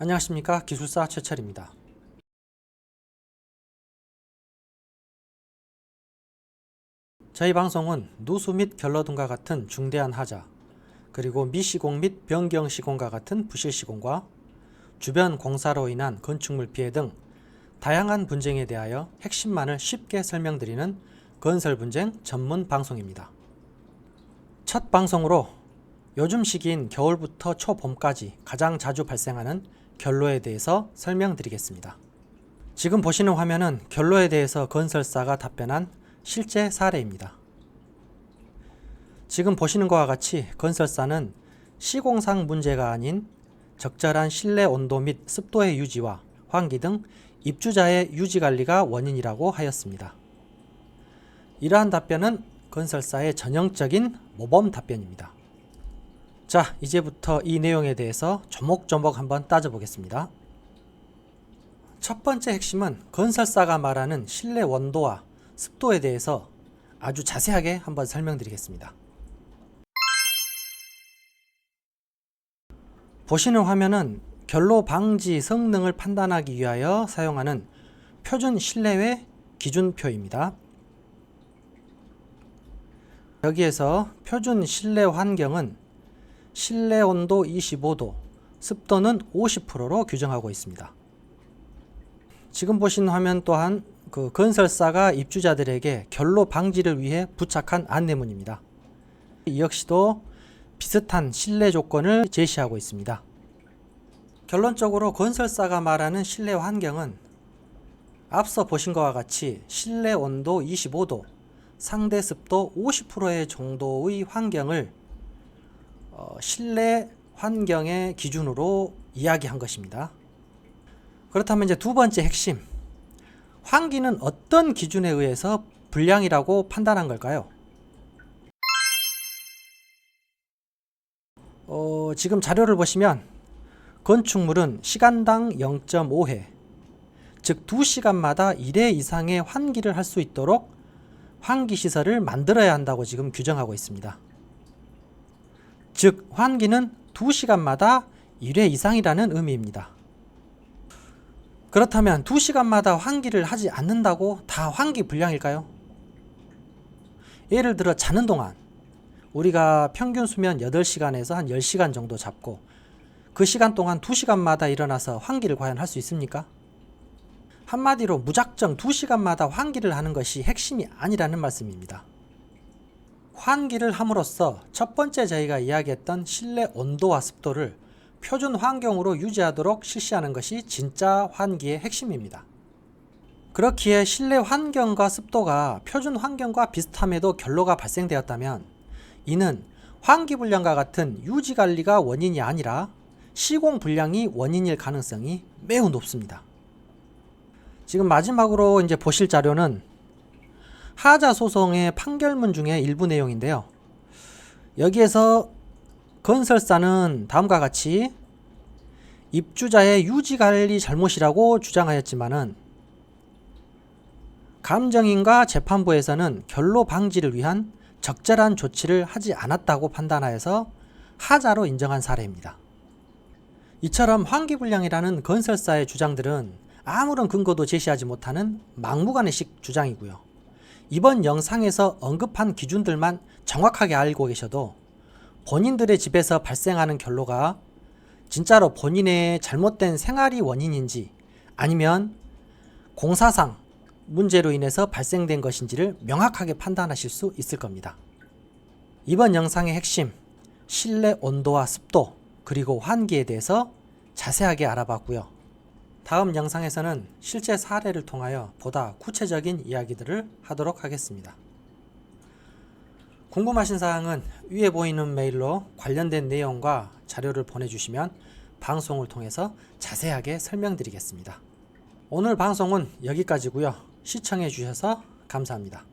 안녕하십니까 기술사 최철입니다. 저희 방송은 누수 및 결로등과 같은 중대한 하자, 그리고 미시공 및 변경 시공과 같은 부실 시공과 주변 공사로 인한 건축물 피해 등 다양한 분쟁에 대하여 핵심만을 쉽게 설명드리는 건설 분쟁 전문 방송입니다. 첫 방송으로 요즘 시기인 겨울부터 초봄까지 가장 자주 발생하는 결로에 대해서 설명드리겠습니다. 지금 보시는 화면은 결로에 대해서 건설사가 답변한 실제 사례입니다. 지금 보시는 것과 같이 건설사는 시공상 문제가 아닌 적절한 실내 온도 및 습도의 유지와 환기 등 입주자의 유지 관리가 원인이라고 하였습니다. 이러한 답변은 건설사의 전형적인 모범 답변입니다. 자, 이제부터 이 내용에 대해서 조목조목 한번 따져보겠습니다. 첫 번째 핵심은 건설사가 말하는 실내 원도와 습도에 대해서 아주 자세하게 한번 설명드리겠습니다. 보시는 화면은 결로 방지 성능을 판단하기 위하여 사용하는 표준 실내외 기준표입니다. 여기에서 표준 실내 환경은 실내 온도 25도, 습도는 50%로 규정하고 있습니다. 지금 보신 화면 또한 그 건설사가 입주자들에게 결로 방지를 위해 부착한 안내문입니다. 이 역시도 비슷한 실내 조건을 제시하고 있습니다. 결론적으로 건설사가 말하는 실내 환경은 앞서 보신 것과 같이 실내 온도 25도, 상대 습도 50%의 정도의 환경을 어, 실내 환경의 기준으로 이야기한 것입니다. 그렇다면 이제 두 번째 핵심. 환기는 어떤 기준에 의해서 불량이라고 판단한 걸까요? 어, 지금 자료를 보시면 건축물은 시간당 0.5회, 즉 2시간마다 1회 이상의 환기를 할 수 있도록 환기 시설을 만들어야 한다고 지금 규정하고 있습니다. 즉 환기는 2시간마다 1회 이상이라는 의미입니다. 그렇다면 2시간마다 환기를 하지 않는다고 다 환기 불량일까요? 예를 들어 자는 동안 우리가 평균 수면 8시간에서 한 10시간 정도 잡고 그 시간 동안 2시간마다 일어나서 환기를 과연 할 수 있습니까? 한마디로 무작정 2시간마다 환기를 하는 것이 핵심이 아니라는 말씀입니다. 환기를 함으로써 첫 번째 저희가 이야기했던 실내 온도와 습도를 표준 환경으로 유지하도록 실시하는 것이 진짜 환기의 핵심입니다. 그렇기에 실내 환경과 습도가 표준 환경과 비슷함에도 결로가 발생되었다면 이는 환기 불량과 같은 유지 관리가 원인이 아니라 시공 불량이 원인일 가능성이 매우 높습니다. 지금 마지막으로 이제 보실 자료는 하자 소송의 판결문 중에 일부 내용인데요. 여기에서 건설사는 다음과 같이 입주자의 유지 관리 잘못이라고 주장하였지만은 감정인과 재판부에서는 결로 방지를 위한 적절한 조치를 하지 않았다고 판단하여서 하자로 인정한 사례입니다. 이처럼 환기불량이라는 건설사의 주장들은 아무런 근거도 제시하지 못하는 막무가내식 주장이고요. 이번 영상에서 언급한 기준들만 정확하게 알고 계셔도 본인들의 집에서 발생하는 결로가 진짜로 본인의 잘못된 생활이 원인인지 아니면 공사상 문제로 인해서 발생된 것인지를 명확하게 판단하실 수 있을 겁니다. 이번 영상의 핵심, 실내 온도와 습도, 그리고 환기에 대해서 자세하게 알아봤고요. 다음 영상에서는 실제 사례를 통하여 보다 구체적인 이야기들을 하도록 하겠습니다. 궁금하신 사항은 위에 보이는 메일로 관련된 내용과 자료를 보내주시면 방송을 통해서 자세하게 설명드리겠습니다. 오늘 방송은 여기까지고요. 시청해 주셔서 감사합니다.